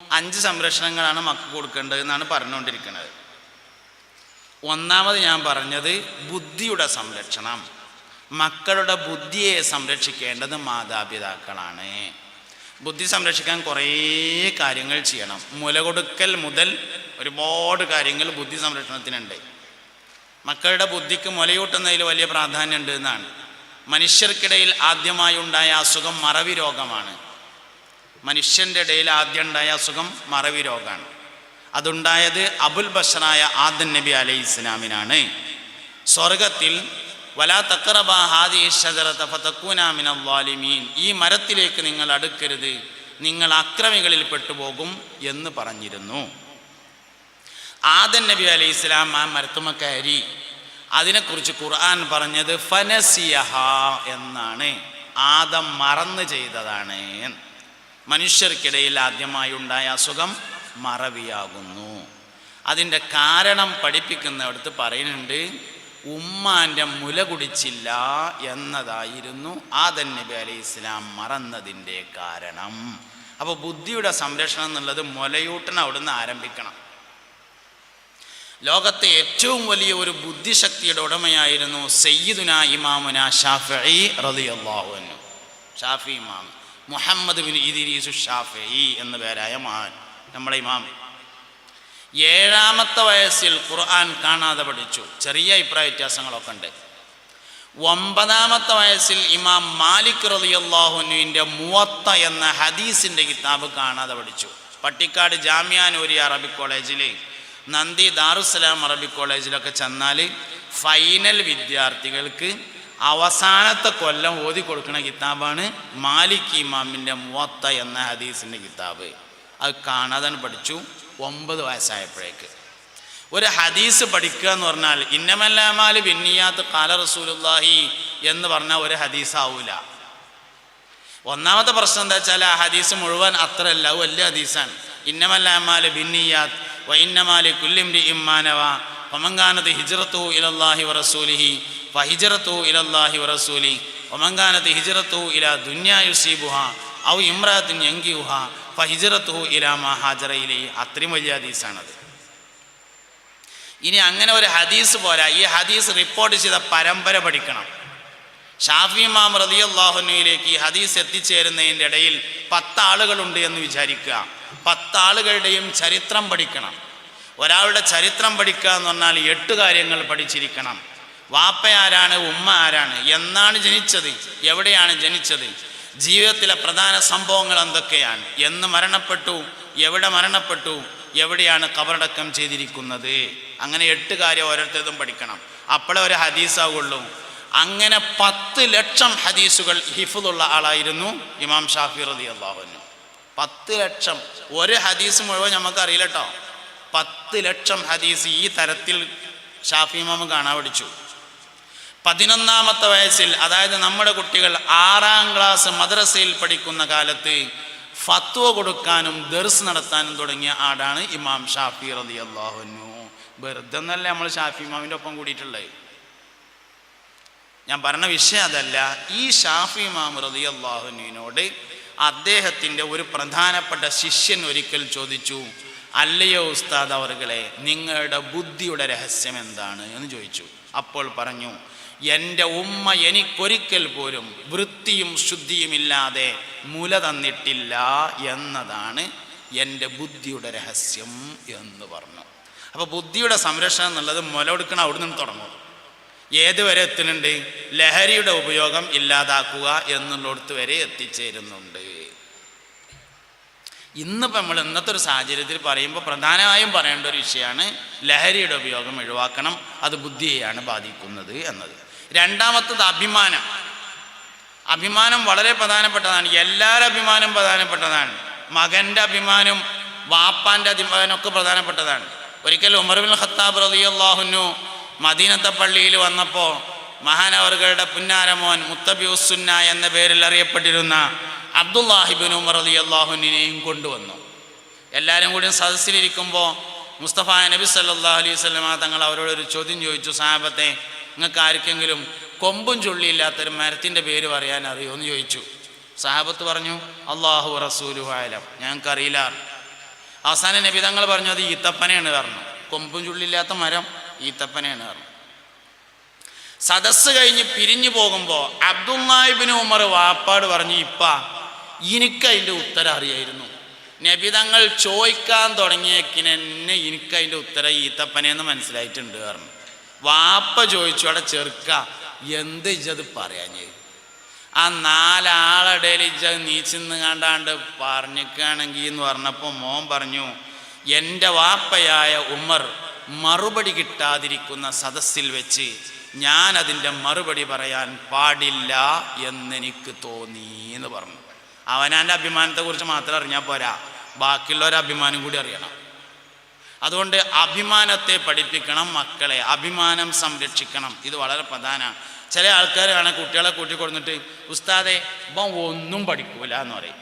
അഞ്ച് സംരക്ഷണങ്ങളാണ് മക്കൾക്ക് കൊടുക്കേണ്ടത് എന്നാണ് പറഞ്ഞുകൊണ്ടിരിക്കുന്നത്. ഒന്നാമത് ഞാൻ പറഞ്ഞത് ബുദ്ധിയുടെ സംരക്ഷണം. മക്കളുടെ ബുദ്ധിയെ സംരക്ഷിക്കേണ്ടത് മാതാപിതാക്കളാണ്. ബുദ്ധി സംരക്ഷിക്കാൻ കുറേ കാര്യങ്ങൾ ചെയ്യണം. മുല കൊടുക്കൽ മുതൽ ഒരുപാട് കാര്യങ്ങൾ ബുദ്ധി സംരക്ഷണത്തിനുണ്ട്. മക്കളുടെ ബുദ്ധിക്ക് മുലയൂട്ടുന്നതിൽ വലിയ പ്രാധാന്യമുണ്ട് എന്നാണ്. മനുഷ്യർക്കിടയിൽ ആദ്യമായി ഉണ്ടായ അസുഖം മറവി രോഗമാണ്. മനുഷ്യന്റെ ഇടയിൽ ആദ്യം ഉണ്ടായ അസുഖം മറവി രോഗമാണ് അതുണ്ടായത് അബുൽ ബഷറായ ആദൻ നബി അലൈഹി ഇസ്ലാമിനാണ്. സ്വർഗത്തിൽ വലാ തക്കറബ ഹാദി ഷജറത ഫതക്കൂന മിനൽ വാലിമീൻ ഈ മരത്തിലേക്ക് നിങ്ങൾ അടുക്കരുത് നിങ്ങൾ അക്രമികളിൽ പെട്ടുപോകും എന്ന് പറഞ്ഞിരുന്നു. ആദൻ നബി അലൈഹി ഇസ്ലാം ആ മരത്തുമ കയറി അതിനെക്കുറിച്ച് ഖുർആൻ പറഞ്ഞത് ഫനസിയഹ എന്നാണ്. ആദം മറന്നു ചെയ്തതാണ്. മനുഷ്യർക്കിടയിൽ ആദ്യമായി ഉണ്ടായ അസുഖം മറവിയാകുന്നു. അതിന്റെ കാരണം പഠിപ്പിക്കുന്നിടത്ത് പറയുന്നുണ്ട് ഉമ്മാന്റെ മുല കുടിച്ചില്ല എന്നതായിരുന്നു ആദൻ നബി അലൈഹി ഇസ്ലാം മറന്നതിന്റെ കാരണം. അപ്പോൾ ബുദ്ധിയുടെ സംരക്ഷണം എന്നുള്ളത് മുലയൂട്ടണം അവിടുന്ന് ആരംഭിക്കണം. ലോകത്തെ ഏറ്റവും വലിയ ഒരു ബുദ്ധിശക്തിയുടെ ഉടമയായിരുന്നു സയ്യിദുന ഇമാമുന ഷാഫി റളിയല്ലാഹു അൻഹു. ഷാഫി ഇമാം. മുഹമ്മദ് ബിൻ ഇദിരീസു ഷാഫി എന്ന പേരായ മഹാൻ നമ്മുടെ ഇമാം ഏഴാമത്തെ വയസ്സിൽ ഖുർആൻ കാണാതെ പഠിച്ചു. ചെറിയ അഭിപ്രായ വ്യത്യാസങ്ങളൊക്കെ ഉണ്ട്. ഒമ്പതാമത്തെ വയസ്സിൽ ഇമാം മാലിക് റളിയല്ലാഹുനുവിന്റെ മുവത്ത എന്ന ഹദീസിന്റെ കിതാബ് കാണാതെ പഠിച്ചു. പട്ടിക്കാട് ജാമ്യാനൂരി അറബിക് കോളേജിൽ നന്ദി ദാറുസലാം അറബിക് കോളേജിലൊക്കെ ചെന്നാൽ ഫൈനൽ വിദ്യാർത്ഥികൾക്ക് അവസാനത്തെ കൊല്ലം ഓതി കൊടുക്കുന്ന കിതാബാണ് മാലിക് ഇമാമിന്റെ മുവത്ത എന്ന ഹദീസിന്റെ കിതാബ്. അത് കാണാതെ പഠിച്ചു ഒമ്പത് വയസ്സായപ്പോഴേക്ക്. ഒരു ഹദീസ് പഠിക്കുക എന്ന് പറഞ്ഞാൽ ഇന്നമല്ലാമാൽ ബിന്നിയാത്ത് കാല റസൂലുല്ലാഹി എന്ന് പറഞ്ഞാൽ ഒരു ഹദീസ് ഒന്നാമത്തെ പ്രശ്നം എന്താ വെച്ചാൽ ആ ഹദീസ് മുഴുവൻ അത്രയല്ല അത് വലിയ ഹദീസാണ്. ഇന്നമല്ലാമാൽ ബിന്നിയാത്ത് വ കുല്ലിം ഇമ്മാനവ പമങ്കാനത് ഹിജ്റത്തു ഇലല്ലാഹി വറസൂലിഹി ഫഹിജ്റത്തു ഇലല്ലാഹി വറസൂലി ഒമങ്കാനത്ത് ഹിജറത്തു ഇല ദുന്യായുസീബുഹ ഔ ഇമ്രാത്തിൻ യങ്കിഹ ഫഹിജറത്തു ഇലാ മഹാജറയിലെ ഹാജറയിലെ അത്രയും വലിയ ഹദീസാണത്. ഇനി അങ്ങനെ ഒരു ഹദീസ് പോരാ. ഈ ഹദീസ് റിപ്പോർട്ട് ചെയ്ത പരമ്പര പഠിക്കണം. ഷാഫി മാം റതിയല്ലാഹുനയിലേക്ക് ഈ ഹദീസ് എത്തിച്ചേരുന്നതിന്റെ ഇടയിൽ പത്താളുകളുണ്ട് എന്ന് വിചാരിക്കുക. പത്താളുകളുടെയും ചരിത്രം പഠിക്കണം. ഒരാളുടെ ചരിത്രം പഠിക്കുക എന്ന് പറഞ്ഞാൽ എട്ട് കാര്യങ്ങൾ പഠിച്ചിരിക്കണം. വാപ്പ ആരാണ് ഉമ്മ ആരാണ് എന്നാണ് ജനിച്ചത് എവിടെയാണ് ജനിച്ചത്? ജീവിതത്തിലെ പ്രധാന സംഭവങ്ങൾ എന്തൊക്കെയാണ്? എന്ന് മരണപ്പെട്ടു എവിടെ മരണപ്പെട്ടു എവിടെയാണ് കബറടക്കം ചെയ്തിരിക്കുന്നത്? അങ്ങനെ എട്ട് കാര്യം ഓരോരുത്തരും പഠിക്കണം. അപ്പോഴേ ഒരു ഹദീസാവുള്ളൂ. അങ്ങനെ പത്ത് ലക്ഷം ഹദീസുകൾ ഹിഫുള്ള ആളായിരുന്നു ഇമാം ഷാഫി റതി അള്ളാഹുനു പത്ത് ലക്ഷം. ഒരു ഹദീസ് മുഴുവൻ നമുക്ക് അറിയില്ല കേട്ടോ പത്ത് ലക്ഷം ഹദീസ് ഈ തരത്തിൽ ഷാഫി ഇമാം കാണാൻ പഠിച്ചു. പതിനൊന്നാമത്തെ വയസ്സിൽ അതായത് നമ്മുടെ കുട്ടികൾ ആറാം ക്ലാസ് മദ്രസയിൽ പഠിക്കുന്ന കാലത്ത് ഫത്വ കൊടുക്കാനും ദർസ് നടത്താനും തുടങ്ങിയ ആടാണ് ഇമാം ഷാഫി റതി അള്ളാഹുനു വെറുതെ നമ്മൾ ഷാഫി ഇമാമിന്റെ ഒപ്പം കൂടിയിട്ടുള്ളത്. ഞാൻ പറഞ്ഞ വിഷയം അതല്ല ഈ ഷാഫി ഇമാം റതി അള്ളാഹുനുവിനോട് അദ്ദേഹത്തിന്റെ ഒരു പ്രധാനപ്പെട്ട ശിഷ്യൻ ഒരിക്കൽ ചോദിച്ചു അല്ലയോ ഉസ്താദ് അവർകളെ നിങ്ങളുടെ ബുദ്ധിയുടെ രഹസ്യം എന്താണ്? എന്ന് ചോദിച്ചു. അപ്പോൾ പറഞ്ഞു എന്റെ ഉമ്മ എനിക്കൊരിക്കൽ പോലും വൃത്തിയും ശുദ്ധിയുമില്ലാതെ മുല തന്നിട്ടില്ല എന്നതാണ് എന്റെ ബുദ്ധിയുടെ രഹസ്യം എന്ന് പറഞ്ഞു. അപ്പോൾ ബുദ്ധിയുടെ സംരക്ഷണം എന്നുള്ളത് മുല കൊടുക്കണം അവിടെ നിന്ന് തുടങ്ങും. ഏതുവരെ എത്തുന്നുണ്ട്? ലഹരിയുടെ ഉപയോഗം ഇല്ലാതാക്കുക എന്നുള്ളിടത്ത് വരെ എത്തിച്ചേരുന്നുണ്ട്. ഇന്നിപ്പോൾ നമ്മൾ ഇന്നത്തെ ഒരു സാഹചര്യത്തിൽ പറയുമ്പോൾ പ്രധാനമായും പറയേണ്ട ഒരു വിഷയമാണ് ലഹരിയുടെ ഉപയോഗം ഒഴിവാക്കണം അത് ബുദ്ധിയെയാണ് ബാധിക്കുന്നത് എന്നത്. രണ്ടാമത്തത് അഭിമാനം. അഭിമാനം വളരെ പ്രധാനപ്പെട്ടതാണ്. എല്ലാവരുടെ അഭിമാനം പ്രധാനപ്പെട്ടതാണ്. മകന്റെ അഭിമാനം വാപ്പാന്റെ അഭിമാനമൊക്കെ പ്രധാനപ്പെട്ടതാണ്. ഒരിക്കൽ ഉമർബിൻ ഖത്താബ് റളിയല്ലാഹുന്നു മദീനത്തെ പള്ളിയിൽ വന്നപ്പോൾ മഹാനവറുകളുടെ പുന്നാരമോൻ മുത്തബിഉസുന്ന എന്ന പേരിൽ അറിയപ്പെട്ടിരുന്ന അബ്ദുല്ലാഹിബിൻ ഉമർ അലി അള്ളാഹുനെയും കൊണ്ടുവന്നു. എല്ലാവരും കൂടി സദസ്സിലിരിക്കുമ്പോൾ മുസ്തഫ നബി സല്ലാ അലൈഹി സ്വലമ തങ്ങൾ അവരോടൊരു ചോദ്യം ചോദിച്ചു സാഹബത്തെ നിങ്ങൾക്ക് ആർക്കെങ്കിലും കൊമ്പും ചുള്ളിയില്ലാത്തൊരു മരത്തിന്റെ പേര് പറയാൻ അറിയോ എന്ന് ചോദിച്ചു. സാഹബത്ത് പറഞ്ഞു അള്ളാഹു റസൂലു ആയാലും ഞങ്ങൾക്കറിയില്ല. അവസാന നബിതങ്ങൾ പറഞ്ഞു അത് ഈത്തപ്പനയാണ് പറഞ്ഞു. കൊമ്പും ചുള്ളില്ലാത്ത മരം ഈത്തപ്പനയാണ് പറഞ്ഞു. സദസ് കഴിഞ്ഞ് പിരിഞ്ഞു പോകുമ്പോൾ അബ്ദുല്ലാഹിബിന് ഉമർ വാപ്പാട് പറഞ്ഞു ഇപ്പ എനിക്ക് അതിന്റെ ഉത്തരം അറിയായിരുന്നു. നബിതങ്ങൾ ചോദിക്കാൻ തുടങ്ങിയേക്കിനെന്നെ എനിക്ക് അതിന്റെ ഉത്തരം ഈത്തപ്പനയെന്ന് മനസ്സിലായിട്ടുണ്ട് പറഞ്ഞു. വാപ്പ ചോദിച്ചു അവിടെ ചെറുക്ക എന്ത് ഇജ്ജത് പറയാഞ്ഞ് ആ നാലാളുടെ ഇജ്ജ നീച്ചെന്ന് കണ്ടാണ്ട് പറഞ്ഞിക്കാണെങ്കിൽ എന്ന് പറഞ്ഞപ്പോൾ മോൻ പറഞ്ഞു എന്റെ വാപ്പയായ ഉമർ മറുപടി കിട്ടാതിരിക്കുന്ന സദസ്സിൽ വെച്ച് ഞാൻ അതിന്റെ മറുപടി പറയാൻ പാടില്ല എന്നെനിക്ക് തോന്നി എന്ന് പറഞ്ഞു. അവനാന്റെ അഭിമാനത്തെക്കുറിച്ച് മാത്രം അറിഞ്ഞാൽ പോരാ. ബാക്കിയുള്ളവരെ അഭിമാനം കൂടി അറിയണം. അതുകൊണ്ട് അഭിമാനത്തെ പഠിപ്പിക്കണം മക്കളെ അഭിമാനം സംരക്ഷിക്കണം. ഇത് വളരെ പ്രധാനമാണ് ചില ആൾക്കാരാണ് കുട്ടികളെ കൂട്ടിക്കൊടുന്നിട്ട് ഉസ്താദെ ഇപ്പം ഒന്നും പഠിക്കൂല എന്ന് പറയും.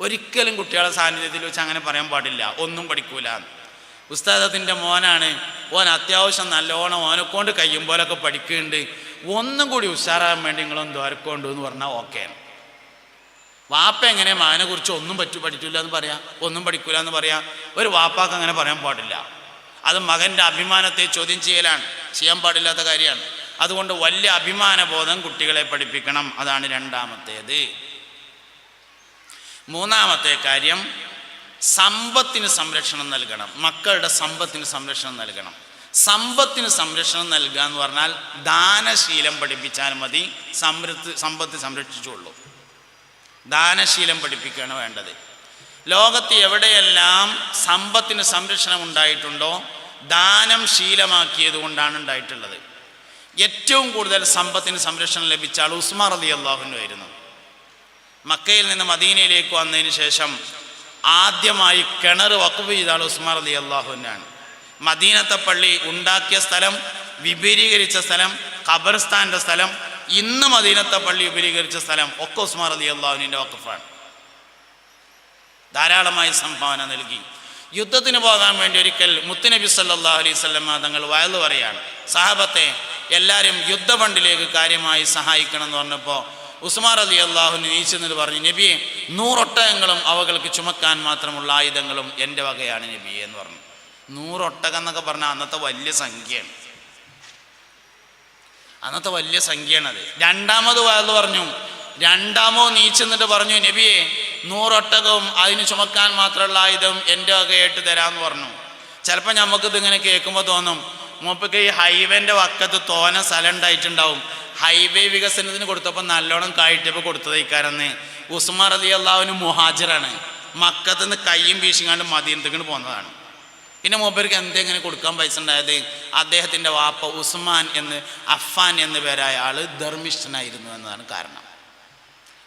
ഒരിക്കലും കുട്ടികളെ സാന്നിധ്യത്തിൽ വെച്ച് അങ്ങനെ പറയാൻ പാടില്ല. ഒന്നും പഠിക്കൂല എന്ന് ഉസ്താദത്തിന്റെ മോനാണ്. ഓൻ അത്യാവശ്യം നല്ലോണം ഓനെക്കൊണ്ട് കഴിയുമ്പോലൊക്കെ പഠിക്കുന്നുണ്ട്. ഒന്നും കൂടി ഉഷാറാകാൻ വേണ്ടി നിങ്ങളൊന്ന് ദ്വാരക്കൊണ്ടു എന്ന് പറഞ്ഞാൽ ഓക്കെയാണ് വാപ്പ എങ്ങനെ മകനെ കുറിച്ച് ഒന്നും പറ്റു പഠിക്കില്ല എന്ന് പറയാം? ഒന്നും പഠിക്കില്ല എന്ന് പറയാം? ഒരു വാപ്പാക്ക് അങ്ങനെ പറയാൻ പാടില്ല. അത് മകന്റെ അഭിമാനത്തെ ചോദ്യം ചെയ്യലാണ്. ചെയ്യാൻ പാടില്ലാത്ത കാര്യമാണ്. അതുകൊണ്ട് വലിയ അഭിമാനബോധം കുട്ടികളെ പഠിപ്പിക്കണം. അതാണ് രണ്ടാമത്തേത്. മൂന്നാമത്തെ കാര്യം സമ്പത്തിന് സംരക്ഷണം നൽകണം. മക്കളുടെ സമ്പത്തിന് സംരക്ഷണം നൽകണം. സമ്പത്തിന് സംരക്ഷണം നൽകുക എന്ന് പറഞ്ഞാൽ ദാനശീലം പഠിപ്പിച്ചാൽ മതി. സമൃദ്ധി സമ്പത്ത് സംരക്ഷിച്ചുള്ളൂ. ദാനശീലം പഠിപ്പിക്കുകയാണ് വേണ്ടത്. ലോകത്ത് എവിടെയെല്ലാം സമ്പത്തിന് സംരക്ഷണം ഉണ്ടായിട്ടുണ്ടോ ദാനം ശീലമാക്കിയത് കൊണ്ടാണ് ഉണ്ടായിട്ടുള്ളത്. ഏറ്റവും കൂടുതൽ സമ്പത്തിന് സംരക്ഷണം ലഭിച്ച ആൾ ഉസ്മാർ അലി അള്ളാഹുനു ആയിരുന്നു. മക്കയിൽ നിന്ന് മദീനയിലേക്ക് വന്നതിന് ശേഷം ആദ്യമായി കിണർ വക്കുഫ് ചെയ്ത ആൾ ഉസ്മാർ അലി അള്ളാഹുനാണ് മദീനത്തെ പള്ളി ഉണ്ടാക്കിയ സ്ഥലം വിപുലീകരിച്ച സ്ഥലം ഖബർസ്ഥാന്റെ സ്ഥലം ഇന്ന് മദീനത്തെ പള്ളി വിപുലീകരിച്ച സ്ഥലം ഒക്കെ ഉസ്മാർ അലി അള്ളാഹുവിന്റെ വക്കഫാണ് ധാരാളമായി സംഭാവന നൽകി. യുദ്ധത്തിന് പോകാൻ വേണ്ടി ഒരിക്കൽ മുത്തുനബി സല്ലാ അലൈഹി സ്വലമ തങ്ങൾ വയലു പറയാണ് സാഹബത്തെ എല്ലാവരും യുദ്ധ ഫണ്ടിലേക്ക് കാര്യമായി സഹായിക്കണം എന്ന് പറഞ്ഞപ്പോൾ ഉസ്മാർ അലി അള്ളാഹു നീച്ചെന്നിട്ട് പറഞ്ഞു നബിയെ നൂറൊട്ടകങ്ങളും അവകൾക്ക് ചുമക്കാൻ മാത്രമുള്ള ആയുധങ്ങളും എന്റെ വകയാണ് നബിയെ എന്ന് പറഞ്ഞു. നൂറൊട്ടകം എന്നൊക്കെ പറഞ്ഞാൽ അന്നത്തെ വലിയ സംഖ്യയാണ്. അന്നത്തെ വലിയ സംഖ്യയാണത്. രണ്ടാമത് വയലു പറഞ്ഞു രണ്ടാമോ നീച്ചെന്നിട്ട് പറഞ്ഞു നബിയെ നൂറൊട്ടകവും അതിന് ചുമക്കാൻ മാത്രമുള്ള ആയുധം എന്റെ വകയായിട്ട് തരാമെന്ന് പറഞ്ഞു. ചിലപ്പോൾ നമുക്കിത് ഇങ്ങനെ കേൾക്കുമ്പോൾ തോന്നും മൂപ്പക്ക് ഈ ഹൈവേന്റെ വക്കത്ത് തോന സ്ഥലം ഉണ്ടായിട്ടുണ്ടാവും. ഹൈവേ വികസനത്തിന് കൊടുത്തപ്പോൾ നല്ലോണം കായിട്ടപ്പോൾ കൊടുത്തത് ഇക്കാരെന്ന് ഉസ്മാർ അലി അള്ളാഹുവിന് മുഹാജിറാണ്. മക്കത്ത് നിന്ന് കയ്യും വീശിങ്ങാണ്ട് മദീനത്തേക്ക് പോകുന്നതാണ് പിന്നെ മൂപ്പർക്ക് എന്തെങ്ങനെ കൊടുക്കാൻ പൈസ ഉണ്ടായത്? അദ്ദേഹത്തിന്റെ വാപ്പ ഉസ്മാൻ എന്ന് അഫാൻ എന്ന് പേരായ ആൾ ധർമ്മിഷ്ഠനായിരുന്നു എന്നതാണ് കാരണം.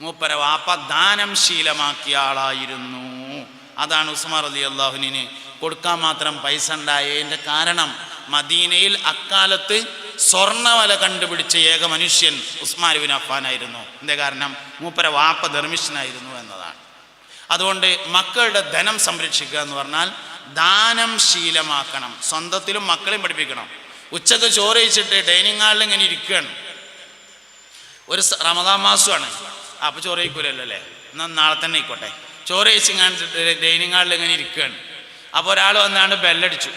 മൂപ്പര വാപ്പ ദാനം ശീലമാക്കിയ ആളായിരുന്നു. അതാണ് ഉസ്മാൻ അലി അള്ളാഹുനിന് കൊടുക്കാൻ മാത്രം പൈസ ഉണ്ടായതിന്റെ കാരണം. മദീനയിൽ അക്കാലത്ത് സ്വർണവല കണ്ടുപിടിച്ച ഏക മനുഷ്യൻ ഉസ്മാൻ ബിൻ അഫാനായിരുന്നു എന്താ കാരണം? മൂപ്പര വാപ്പ ധർമ്മിഷ്ഠനായിരുന്നു എന്നതാണ്. അതുകൊണ്ട് മക്കളുടെ ധനം സംരക്ഷിക്കുക എന്ന് പറഞ്ഞാൽ ദാനം ശീലമാക്കണം. സ്വന്തത്തിലും മക്കളെയും പഠിപ്പിക്കണം. ഉച്ചയ്ക്ക് ചോറ് കഴിച്ചിട്ട് ഡൈനിങ് ഹാളിൽ ഇങ്ങനെ ഇരിക്കുകയാണ്. ഒരു റമദാ മാസമാണ്. അപ്പോൾ ചോറ് കഴിക്കൂലല്ലോ അല്ലേ? എന്നാൽ നാളെ തന്നെ ആയിക്കോട്ടെ. ചോറ് കഴിച്ച് കാണിച്ചിട്ട് ഡൈനിങ് ഹാളിൽ ഇങ്ങനെ ഇരിക്കുകയാണ്. അപ്പോൾ ഒരാൾ വന്നാണ്ട് ബെല്ലടിച്ചു.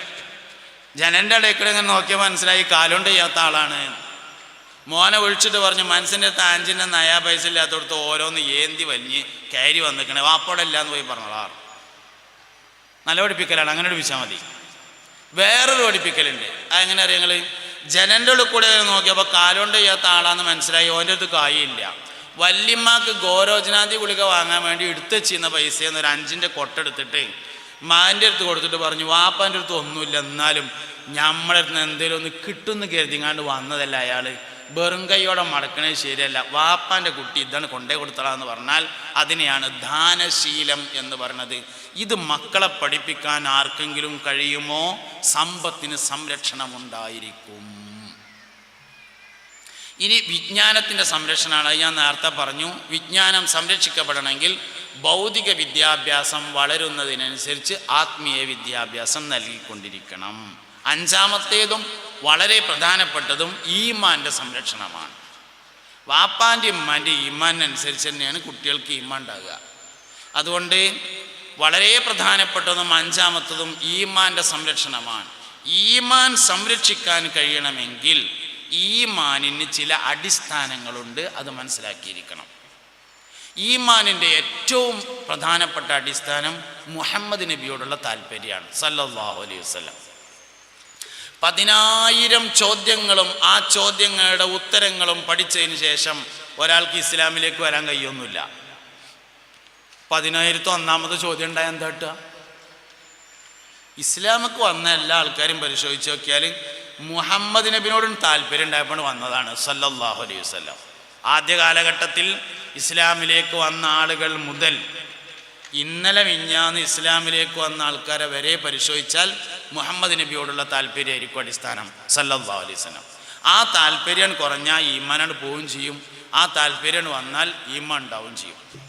ജനന്റെ ഇടയിൽ കൂടെ ഇങ്ങനെ നോക്കിയാൽ മനസ്സിലായി കാലുകൊണ്ട് ചെയ്യാത്ത ആളാണ്. മോനെ ഒഴിച്ചിട്ട് പറഞ്ഞു മനസ്സിന്റെ താഞ്ചിന്റെ നയാ പൈസ ഇല്ലാത്തടത്ത് ഓരോന്ന് ഏന്തി വലിഞ്ഞ് കയറി വന്നിക്കണേ. വാപ്പോടെ ഇല്ലാന്ന് പോയി പറഞ്ഞോളാ നല്ല പഠിപ്പിക്കലാണ് അങ്ങനെ പഠിപ്പിച്ചാൽ മതി. വേറൊരു പഠിപ്പിക്കലുണ്ട്. അതെങ്ങനെ അറിയാം നിങ്ങൾ ജനന്റെ കൂടെ നോക്കിയപ്പോൾ കാലുകൊണ്ട് ചെയ്യാത്ത ആളാന്ന് മനസ്സിലായി. ഓന്റെ അടുത്ത് കായില്ല വല്യമ്മക്ക് ഗോരോജനാദി ഗുളിക വാങ്ങാൻ വേണ്ടി എടുത്ത് ചെയ്യുന്ന പൈസയെന്ന് ഒരു അഞ്ചിന്റെ കൊട്ടെടുത്തിട്ട് മാന്റെ അടുത്ത് കൊടുത്തിട്ട് പറഞ്ഞു വാപ്പാന്റെ അടുത്ത് ഒന്നുമില്ല എന്നാലും നമ്മളെ അടുത്ത് എന്തെങ്കിലും ഒന്ന് കിട്ടുമെന്ന് കരുതിങ്ങാണ്ട് വന്നതല്ല അയാൾ വെറും കൈയോടെ മടക്കണത് ശരിയല്ല. വാപ്പാന്റെ കുട്ടി ഇതാണ് കൊണ്ടേ കൊടുത്തളാന്ന് പറഞ്ഞാൽ അതിനെയാണ് ദാനശീലം എന്ന് പറയുന്നത് ഇത് മക്കളെ പഠിപ്പിക്കാൻ ആർക്കെങ്കിലും കഴിയുമോ? സമ്പത്തിന് സംരക്ഷണം ഉണ്ടായിരിക്കും ഇനി വിജ്ഞാനത്തിന്റെ സംരക്ഷണമാണ്. ഞാൻ നേരത്തെ പറഞ്ഞു. വിജ്ഞാനം സംരക്ഷിക്കപ്പെടണമെങ്കിൽ ഭൗതിക വിദ്യാഭ്യാസം വളരുന്നതിനനുസരിച്ച് ആത്മീയ വിദ്യാഭ്യാസം നൽകിക്കൊണ്ടിരിക്കണം. അഞ്ചാമത്തേതും വളരെ പ്രധാനപ്പെട്ടതും ഈമാന്റെ സംരക്ഷണമാണ്. വാപ്പാന്റെ ഇമ്മാന്റെ ഈമാനനുസരിച്ച് തന്നെയാണ് കുട്ടികൾക്ക് ഈമാൻ ഉണ്ടാകുക അതുകൊണ്ട് വളരെ പ്രധാനപ്പെട്ടതും അഞ്ചാമത്തതും ഈമാന്റെ സംരക്ഷണമാണ്. ഈമാൻ സംരക്ഷിക്കാൻ കഴിയണമെങ്കിൽ ഈമാനിന് ചില അടിസ്ഥാനങ്ങളുണ്ട് അത് മനസ്സിലാക്കിയിരിക്കണം. ഈമാനിന്റെ ഏറ്റവും പ്രധാനപ്പെട്ട അടിസ്ഥാനം മുഹമ്മദ് നബിയോടുള്ള താല്പര്യമാണ്. സല്ലാഹു അലൈഹി വസല്ലം. പതിനായിരം ചോദ്യങ്ങളും ആ ചോദ്യങ്ങളുടെ ഉത്തരങ്ങളും പഠിച്ചതിന് ശേഷം ഒരാൾക്ക് ഇസ്ലാമിലേക്ക് വരാൻ കഴിയൊന്നുമില്ല പതിനായിരത്തി ഒന്നാമത് ചോദ്യം ഉണ്ടായ എന്താ കിട്ടുക? ഇസ്ലാമക്ക് വന്ന എല്ലാ ആൾക്കാരും പരിശോധിച്ച് നോക്കിയാൽ മുഹമ്മദ് നബിനോടും താല്പര്യം ഉണ്ടായപ്പോൾ വന്നതാണ് സല്ലല്ലാഹു അലൈഹി വസല്ലം. ആദ്യ കാലഘട്ടത്തിൽ ഇസ്ലാമിലേക്ക് വന്ന ആളുകൾ മുതൽ ഇന്നലെ മിഞ്ഞാന്ന് ഇസ്ലാമിലേക്ക് വന്ന ആൾക്കാരെ വരെ പരിശോധിച്ചാൽ മുഹമ്മദ് നബിയോടുള്ള താല്പര്യമായിരിക്കും അടിസ്ഥാനം. സല്ലല്ലാഹു അലൈഹി വസല്ലം. ആ താല്പര്യം കുറഞ്ഞാൽ ഈമാനാണ് പോവുകയും ചെയ്യും. ആ താല്പര്യം വന്നാൽ ഈമ ഉണ്ടാവുകയും ചെയ്യും.